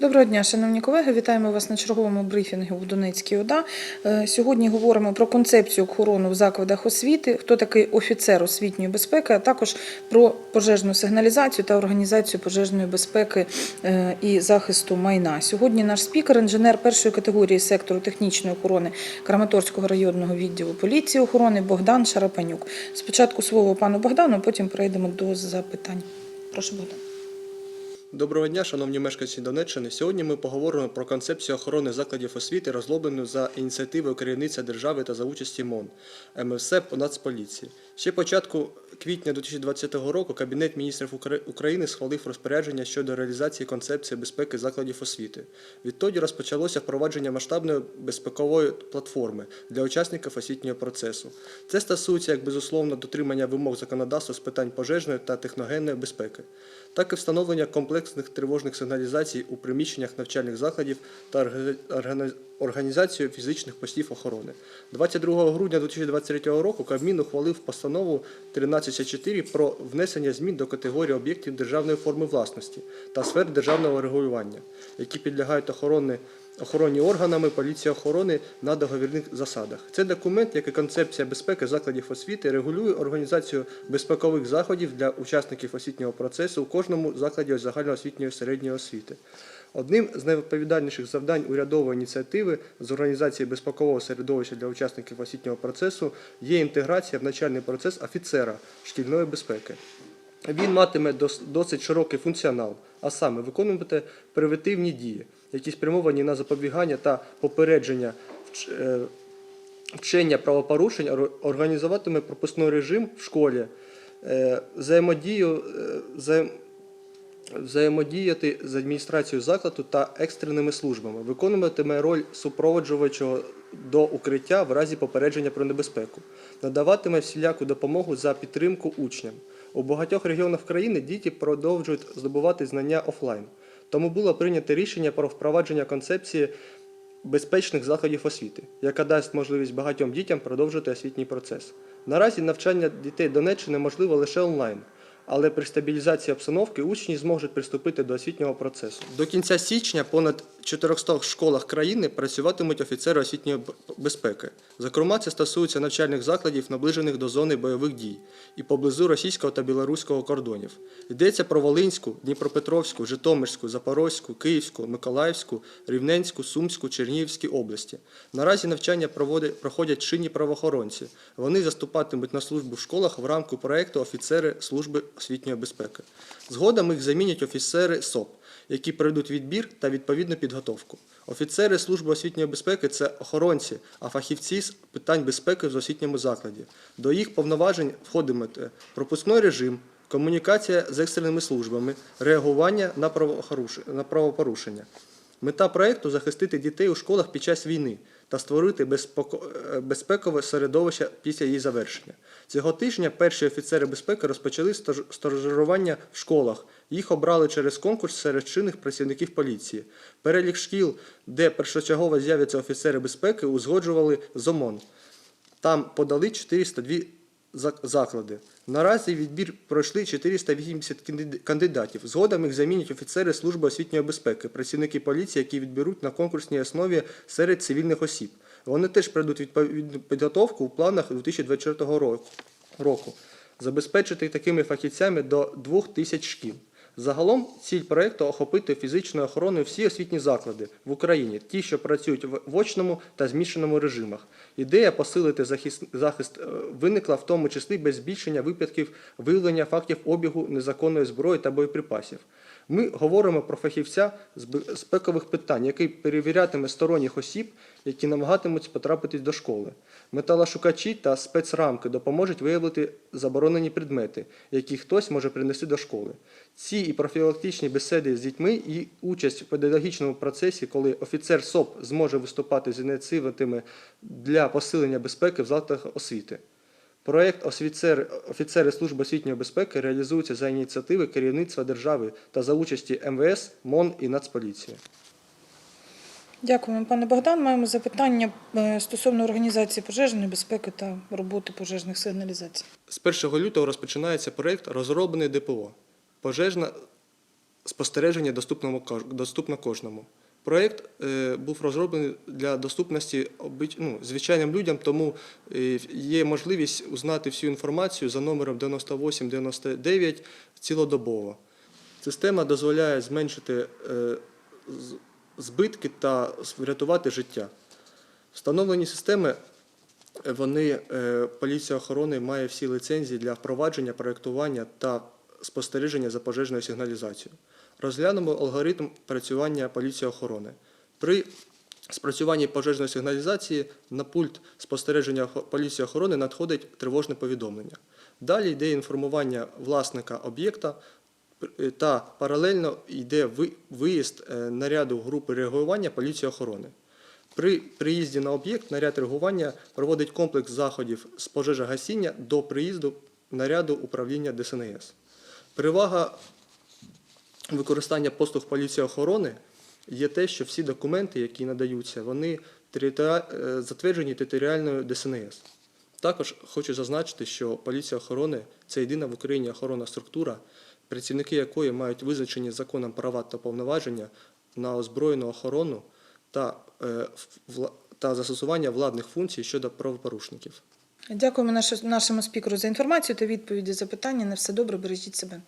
Доброго дня, шановні колеги. Вітаємо вас на черговому брифінгу в Донецькій ОДА. Е, Сьогодні говоримо про концепцію охорони в закладах освіти, хто такий офіцер освітньої безпеки, а також про пожежну сигналізацію та організацію пожежної безпеки е, і захисту майна. Сьогодні наш спікер, інженер першої категорії сектору технічної охорони Краматорського районного відділу поліції охорони Богдан Шарапанюк. Спочатку слово пану Богдану, потім перейдемо до запитань. Прошу Богдан. Доброго дня, шановні мешканці Донеччини. Сьогодні ми поговоримо про концепцію охорони закладів освіти, розроблену за ініціативою керівництва держави та за участі МОН, МСЕП Нацполіції. Ще початку квітня 2020 року Кабінет міністрів України схвалив розпорядження щодо реалізації концепції безпеки закладів освіти. Відтоді розпочалося впровадження масштабної безпекової платформи для учасників освітнього процесу. Це стосується як безусловно дотримання вимог законодавства з питань пожежної та техногенної безпеки, так і встановлення комплексних тривожних сигналізацій у приміщеннях навчальних закладів та орга- організацію фізичних постів охорони. 22 грудня 2023 року Кабмін ухвалив постанову 13.4 про внесення змін до категорії об'єктів державної форми власності та сфер державного регулювання, які підлягають охорони охоронні органами поліції охорони на договірних засадах. Це документ, як і концепція безпеки закладів освіти, регулює організацію безпекових заходів для учасників освітнього процесу у кожному закладі загальноосвітньої середньої освіти. Одним з найвідповідальніших завдань урядової ініціативи з організації безпекового середовища для учасників освітнього процесу є інтеграція в навчальний процес офіцера шкільної безпеки. Він матиме досить широкий функціонал, а саме виконувати превентивні дії, які спрямовані на запобігання та попередження е, вчення правопорушень, організуватиме пропускний режим в школі, е, взаємодію, е, взаємодіяти з адміністрацією закладу та екстреними службами, виконуватиме роль супроводжувачого до укриття в разі попередження про небезпеку, надаватиме всіляку допомогу за підтримку учням. У багатьох регіонах країни діти продовжують здобувати знання офлайн. Тому було прийнято рішення про впровадження концепції безпечних заходів освіти, яка дасть можливість багатьом дітям продовжити освітній процес. Наразі навчання дітей Донеччини можливо лише онлайн, але при стабілізації обстановки учні зможуть приступити до освітнього процесу. До кінця січня понад 400 школах країни працюватимуть офіцери освітньої безпеки. Зокрема, це стосується навчальних закладів, наближених до зони бойових дій і поблизу російського та білоруського кордонів. Йдеться про Волинську, Дніпропетровську, Житомирську, Запорозьку, Київську, Миколаївську, Рівненську, Сумську, Чернігівські області. Наразі навчання проходять чинні правоохоронці. Вони заступатимуть на службу в школах в рамку проекту офіцери служби освітньої безпеки. Згодом їх замінять офіцери СОП, які пройдуть відбір та відповідну підготовку. Офіцери служби освітньої безпеки це охоронці, а фахівці з питань безпеки в освітньому закладі. До їх повноважень входитиме пропускний режим, комунікація з екстреними службами, реагування на правопорушення. Мета проекту захистити дітей у школах під час війни та створити е, безпекове середовище після її завершення. Цього тижня перші офіцери безпеки розпочали стажирування в школах. Їх обрали через конкурс серед чинних працівників поліції. Перелік шкіл, де першочергово з'являться офіцери безпеки, узгоджували з ОМОН. Там подали 402 зак- заклади. Наразі відбір пройшли 480 кандидатів. Згодом їх замінять офіцери служби освітньої безпеки, працівники поліції, які відберуть на конкурсній основі серед цивільних осіб. Вони теж пройдуть відповідну підготовку у планах 2024 року. Забезпечити такими фахівцями до 2 тисяч шкіл. Загалом ціль проекту охопити фізичною охороною всі освітні заклади в Україні, ті, що працюють в очному та змішаному режимах. Ідея посилити захист, захист е, виникла в тому числі без збільшення випадків виявлення фактів обігу незаконної зброї та боєприпасів. Ми говоримо про фахівця з безпекових питань, який перевірятиме сторонніх осіб, які намагатимуться потрапити до школи. Металошукачі та спецрамки допоможуть виявити заборонені предмети, які хтось може принести до школи. Ці і профілактичні бесіди з дітьми і участь в педагогічному процесі, коли офіцер СОП зможе виступати з ініціативами для посилення безпеки в закладах освіти. Проект «Офіцери, офіцери служби освітньої безпеки реалізується за ініціативи керівництва держави та за участі МВС, МОН і Нацполіції. Дякуємо, пане Богдан. Маємо запитання е, стосовно організації пожежної безпеки та роботи пожежних сигналізацій. З 1 лютого розпочинається проект розроблений ДПО. Пожежна спостереження доступному доступно кожному. Проєкт е, був розроблений для доступності ну, звичайним людям, тому е, є можливість узнати всю інформацію за номером 9899 цілодобово. Система дозволяє зменшити е, збитки та врятувати життя. Встановлені системи вони, поліція охорони має всі ліцензії для впровадження, проєктування та спостереження за пожежною сигналізацією. Розглянемо алгоритм працювання поліції охорони. При спрацюванні пожежної сигналізації на пульт спостереження поліції охорони надходить тривожне повідомлення. Далі йде інформування власника об'єкта е, та паралельно йде виїзд е, наряду групи реагування поліції охорони. При приїзді на об'єкт наряд реагування проводить комплекс заходів з пожежогасіння до приїзду наряду управління ДСНС. Перевага використання послуг поліції охорони є те, що всі документи, які надаються, вони е, затверджені територіальною ДСНС. Також хочу зазначити, що поліція охорони це єдина в Україні охоронна структура, працівники якої мають визначені законом права та повноваження на озброєну охорону та, е, та застосування владних функцій щодо правопорушників. Дякуємо нашому спікеру за інформацію та відповіді запитання. На все добре, бережіть себе.